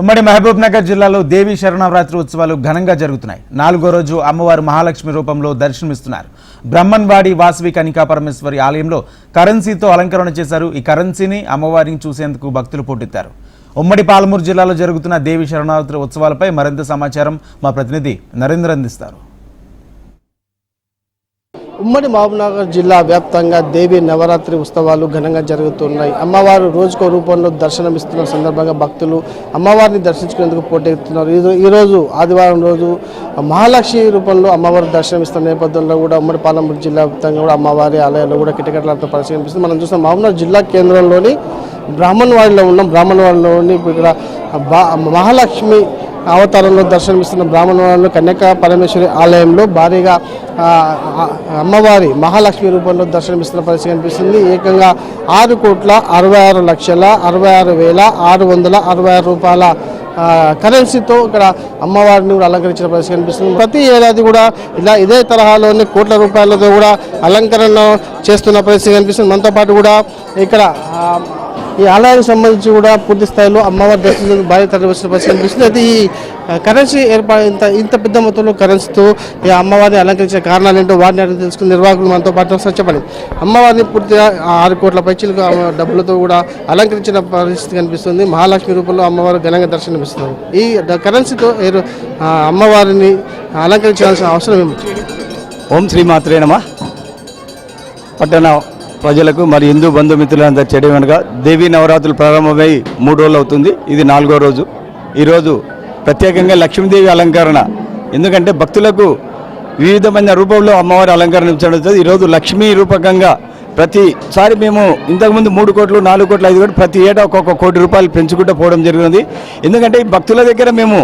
ఉమ్మడి మహబూబ్ నగర్ జిల్లాలో దేవీ శరణవరాత్రి ఉత్సవాలు ఘనంగా జరుగుతున్నాయి. నాలుగో రోజు అమ్మవారు మహాలక్ష్మి రూపంలో దర్శనమిస్తున్నారు. బ్రహ్మన్వాడి వాసవి కనికా పరమేశ్వరి ఆలయంలో కరెన్సీతో అలంకరణ చేశారు. ఈ కరెన్సీని అమ్మవారిని చూసేందుకు భక్తులు పోటెత్తారు. ఉమ్మడి పాలమూరు జిల్లాలో జరుగుతున్న దేవి శరణవరాత్రి ఉత్సవాలపై మరింత సమాచారం మా ప్రతినిధి నరేంద్ర అందిస్తారు. ఉమ్మడి మహబూబ్నగర్ జిల్లా వ్యాప్తంగా దేవి నవరాత్రి ఉత్సవాలు ఘనంగా జరుగుతున్నాయి. అమ్మవారు రోజుకో రూపంలో దర్శనమిస్తున్న సందర్భంగా భక్తులు అమ్మవారిని దర్శించుకునేందుకు పోటెత్తున్నారు ఈ ఈ రోజు ఆదివారం రోజు మహాలక్ష్మి రూపంలో అమ్మవారు దర్శనమిస్తున్న నేపథ్యంలో కూడా ఉమ్మడి పాలమూరు జిల్లా వ్యాప్తంగా కూడా అమ్మవారి ఆలయాల్లో కూడా కిటకటలతో పరిశీలిస్తుంది మనం చూస్తాం మహబూబ్నగర్ జిల్లా కేంద్రంలోని బ్రాహ్మణవాడిలో ఉన్నాం. బ్రాహ్మణవాడిలోని ఇక్కడ బా మహాలక్ష్మి అవతారంలో దర్శనమిస్తున్న వాళ్ళు కన్యకా పరమేశ్వరి ఆలయంలో భారీగా అమ్మవారి మహాలక్ష్మి రూపంలో దర్శనమిస్తున్న పరిస్థితి కనిపిస్తుంది. ఏకంగా ఆరు కోట్ల అరవై ఆరు లక్షల అరవై ఆరు వేల ఆరు వందల అరవై ఆరు రూపాయల కరెన్సీతో ఇక్కడ అమ్మవారిని కూడా అలంకరించిన పరిస్థితి కనిపిస్తుంది. ప్రతి ఏడాది కూడా ఇలా ఇదే తరహాలోనే కోట్ల రూపాయలతో కూడా అలంకరణ చేస్తున్న పరిస్థితి కనిపిస్తుంది. మనతో పాటు కూడా ఇక్కడ ఈ ఆలయానికి సంబంధించి కూడా పూర్తి స్థాయిలో అమ్మవారి దర్శనం భారీ తరలి వచ్చిన పరిస్థితి కనిపిస్తుంది. అయితే ఈ కరెన్సీ ఏర్పాటు ఇంత ఇంత పెద్ద మొత్తంలో కరెన్సీతో ఈ అమ్మవారిని అలంకరించిన కారణాలు ఏంటో వారిని అడిగి తెలుసుకుని నిర్వాహకులు మనతో పాటు ఒకసారి చెప్పండి. అమ్మవారిని పూర్తిగా ఆరు కోట్ల పైచీలకు డబ్బులతో కూడా అలంకరించిన పరిస్థితి కనిపిస్తుంది. మహాలక్ష్మి రూపంలో అమ్మవారు ఘనంగా దర్శనమిస్తున్నారు. ఈ కరెన్సీతో ఏరు- అమ్మవారిని అలంకరించాల్సిన అవసరం ఏమిటి ఓం శ్రీమాత్రేనమా పట్టణ ప్రజలకు మరి హిందూ బంధుమిత్రులంతా చేయడం వెనుక దేవీ నవరాత్రులు ప్రారంభమై మూడు రోజులు అవుతుంది. ఇది నాలుగో రోజు. ఈరోజు ప్రత్యేకంగా లక్ష్మీదేవి అలంకరణ. ఎందుకంటే భక్తులకు వివిధమైన రూపంలో అమ్మవారి అలంకరణ జరుగుతుంది. ఈరోజు లక్ష్మీ రూపకంగా ప్రతిసారి మేము ఇంతకుముందు మూడు కోట్లు నాలుగు కోట్లు ఐదు కోట్లు ప్రతి ఏటా ఒక్కొక్క కోటి రూపాయలు పెంచుకుంటూ పోవడం జరిగింది ఎందుకంటే ఈ భక్తుల దగ్గర మేము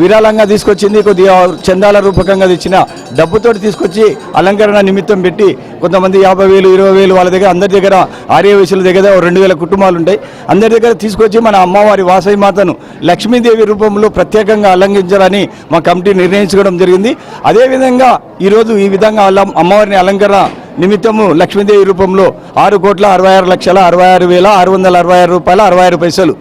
విరాళంగా తీసుకొచ్చింది కొద్దిగా చందాల రూపకంగా తెచ్చిన డబ్బుతోటి తీసుకొచ్చి అలంకరణ నిమిత్తం పెట్టి కొంతమంది యాభై వేలు ఇరవై వేలు వాళ్ళ దగ్గర అందరి దగ్గర ఆర్యవేశుల దగ్గర ఓ రెండు వేల కుటుంబాలు ఉంటాయి. అందరి దగ్గర తీసుకొచ్చి మన అమ్మవారి వాసవి మాతను లక్ష్మీదేవి రూపంలో ప్రత్యేకంగా అలంకరించాలని మా కమిటీ నిర్ణయించుకోవడం జరిగింది. అదేవిధంగా ఈరోజు ఈ విధంగా అలా అమ్మవారిని అలంకరణ నిమిత్తము లక్ష్మీదేవి రూపంలో ఆరు కోట్ల అరవై ఆరు లక్షల అరవై ఆరు వేల ఆరు వందల అరవై ఆరు రూపాయల అరవై ఆరు పైసలు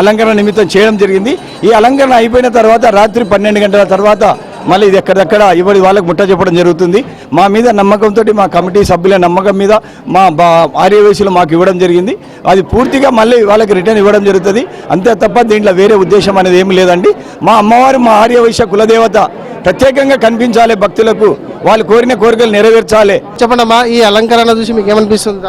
అలంకరణ నిమిత్తం చేయడం జరిగింది. ఈ అలంకరణ అయిపోయిన తర్వాత రాత్రి పన్నెండు గంటల తర్వాత మళ్ళీ ఇది ఎక్కడెక్కడ ఇవ్వడి వాళ్ళకి ముట్ట చెప్పడం జరుగుతుంది. మా మీద నమ్మకంతో మా కమిటీ సభ్యుల నమ్మకం మీద మా ఆర్యవేశులు మాకు ఇవ్వడం జరిగింది. అది పూర్తిగా మళ్ళీ వాళ్ళకి రిటర్న్ ఇవ్వడం జరుగుతుంది. అంతే తప్ప దీంట్లో వేరే ఉద్దేశం అనేది ఏమి లేదండి. మా అమ్మవారు మా ఆర్యవైశ్య కులదేవత ప్రత్యేకంగా కనిపించాలి భక్తులకు. వాళ్ళు కోరిన కోరికలు నెరవేర్చాలి. చెప్పండి అమ్మా ఈ అలంకరణ చూసి మీకు ఏమనిపిస్తుంది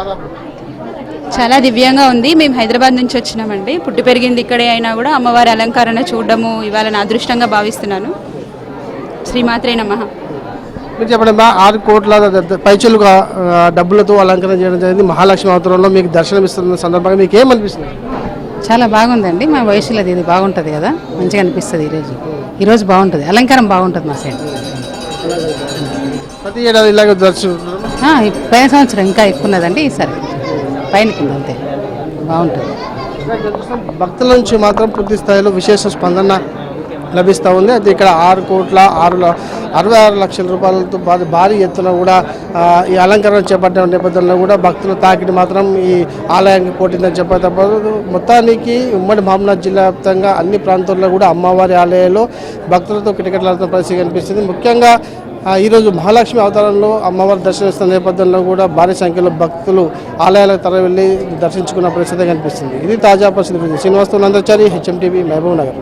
చాలా దివ్యంగా ఉంది. మేము హైదరాబాద్ నుంచి వచ్చినామండి. పుట్టి పెరిగింది ఇక్కడే అయినా కూడా అమ్మవారి అలంకరణ చూడడము ఇవాళ నా అదృష్టంగా భావిస్తున్నాను. శ్రీమాత్రే నమః. మీరు చెప్పండి అమ్మా ఆరు కోట్ల పైచలుగా డబ్బులతో అలంకరణ చేయడం జరిగింది మహాలక్ష్మి అవతారంలో మీకు దర్శనమిస్తున్న సందర్భంగా మీకు ఏమనిపిస్తుంది చాలా బాగుందండి. మా వయసులోది ఇది బాగుంటుంది కదా. మంచిగా అనిపిస్తుంది ఈరోజు ఈరోజు బాగుంటుంది. అలంకారం బాగుంటుంది మా సైడ్. ప్రతి ఏడాది ఇలాగ దర్శనం పైన సంవత్సరం ఇంకా ఎక్కువ ఉన్నదండి ఈసారి. పైన కింద అంతే. బాగుంటుంది. భక్తుల నుంచి మాత్రం పూర్తి స్థాయిలో విశేష స్పందన లభిస్తూ ఉంది. అయితే ఇక్కడ ఆరు కోట్ల ఆరు అరవై ఆరు లక్షల రూపాయలతో భారీ భారీ ఎత్తున కూడా ఈ అలంకరణ చేపట్టిన నేపథ్యంలో కూడా భక్తుల తాకిడి మాత్రం ఈ ఆలయానికి కొట్టిందని చెప్పే తప్పదు మొత్తానికి ఉమ్మడి మహమ్మద్ జిల్లా వ్యాప్తంగా అన్ని ప్రాంతాల్లో కూడా అమ్మవారి ఆలయాల్లో భక్తులతో కిటకిటలాడుతున్న పరిస్థితి కనిపిస్తుంది. ముఖ్యంగా ఈరోజు మహాలక్ష్మి అవతారంలో అమ్మవారి దర్శనిస్తున్న నేపథ్యంలో కూడా భారీ సంఖ్యలో భక్తులు ఆలయాలకు తరలి వెళ్ళి దర్శించుకున్న పరిస్థితి కనిపిస్తుంది. ఇది తాజా పరిస్థితి. శ్రీనివాస్ నందచారి హెచ్ఎంటీవీ మహబూబ్ నగర్